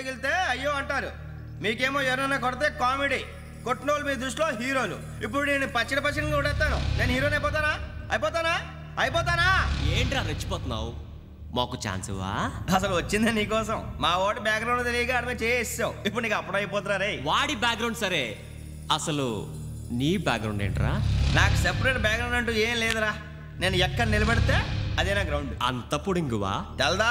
తగిలితే అయ్యో అంటారు. మీకేమో ఎవరైనా కొడితే కామెడీ. కొట్టిన మీ దృష్టిలో హీరోలు. ఇప్పుడు నేను పచ్చడి పచ్చడిని కొడేస్తాను నేను హీరోని అయిపోతానా? అయిపోతానా? అయిపోతానా? ఏంట్రా రెచ్చిపోతున్నావు? మాకు ఛాన్స్ ఇవ్వా అసలు వచ్చిందే నీకోసం. మా ఓటు బ్యాక్గ్రౌండ్ తెలియక ఆడమే చేసావు ఇప్పుడు నీకు అప్పుడు అయిపోతున్నా రే వాడి బ్యాక్గ్రౌండ్ సరే. అసలు నీ బ్యాక్గ్రౌండ్ ఏంట్రా? నాకు సెపరేట్ బ్యాక్గ్రౌండ్ అంటూ ఏం లేదురా. నేను ఎక్కడ నిలబెడితే అదే నా గ్రౌండ్. అంత పుడింగువా? తెల్దా?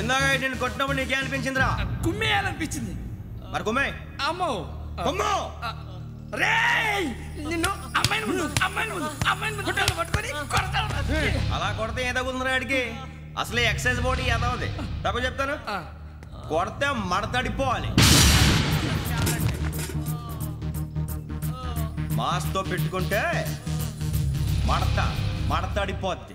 ఇందాక నేను కొట్టినప్పుడు నీకే అనిపించిందిరా? కుమ్మేయాలనిపించింది మరి కుమ్మే. అమ్మో. కుమ్ము. రేయ్! నిన్ను అమ్మాయిని ముందు అమ్మాయిని ముందు అమ్మాయిని ముందు గుడ్డలు పట్టుకొని అలా కొడితే ఏ తగ్గుతుందిరా ఆడికి అసలే ఎక్సైజ్ బాడీ ఏదవుది తప్పు చెప్తాను? కొడితే మడతడిపోవాలి మాస్తో పెట్టుకుంటే మడత మడతడిపోద్ది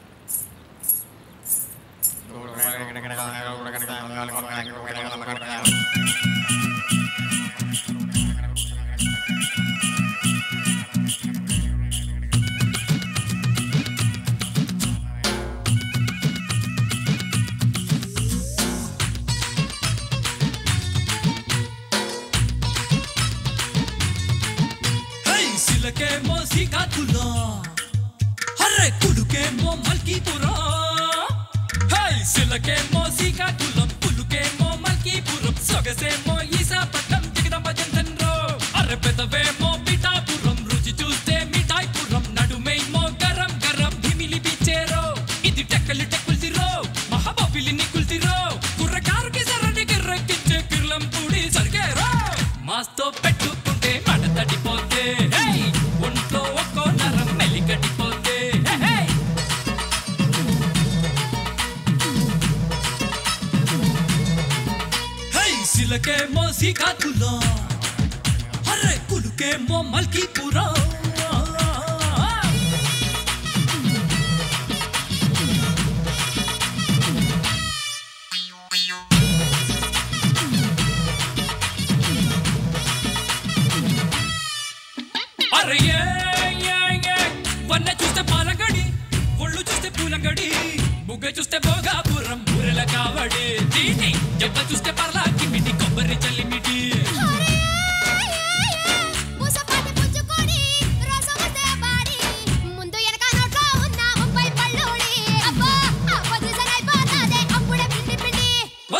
మల్కీపురం. హై సిలకేమో శ్రీకాకుళం కులుకేమో మల్కీపురం. సొగసేమో సిలకేమో అరే కులుకేమో మల్కీపురం అరే వన్న చూస్తే పాలగడి ఒళ్ళు చూస్తే పూలంగడి బుగ్గ చూస్తే భోగాపురం బూరెల కావడి దీని జబ్బ చూస్తే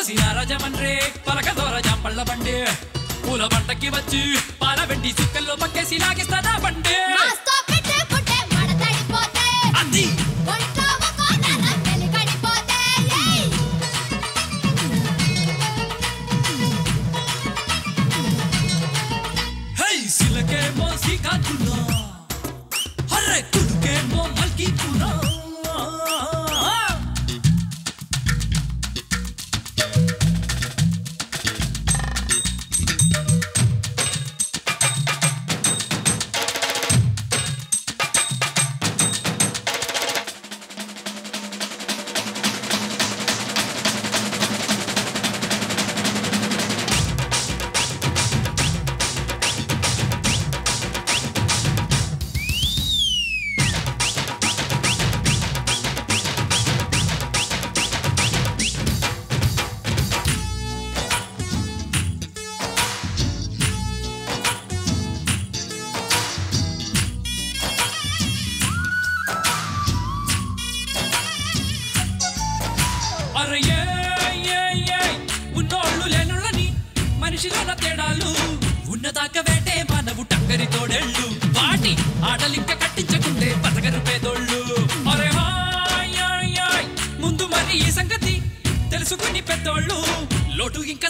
వసిన రాజమండ్రి పలక దోర జాంపళ్ళ పూల పంటకి వచ్చి పాల వెండి సుక్కల్లో పక్కేసి లాగిస్తాదా బండి. మనిషిలోన తేడాలు. ఉన్నదాక వేటే మనవు టంగరి తోడెళ్ళు. వాటి ఆటలింక కట్టించకుంటే బతకరు పేదోళ్ళు అరే హాయ్. ముందు మరి ఈ సంగతి తెలుసుకుని పెద్దోళ్ళు. లోటు ఇంకా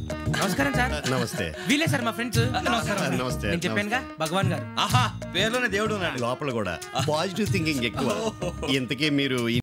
నమస్కారం సార్. నమస్తే. వీలే సార్ మా ఫ్రెండ్స్. నమస్కారం నమస్తే. నేను చెప్పానుగా భగవాన్ గారు. ఆహా పేర్లోనే దేవుడు ఉన్నాడు. లోపల కూడా. పాజిటివ్ థింకింగ్ ఎక్కువ. ఇంతకీ మీరు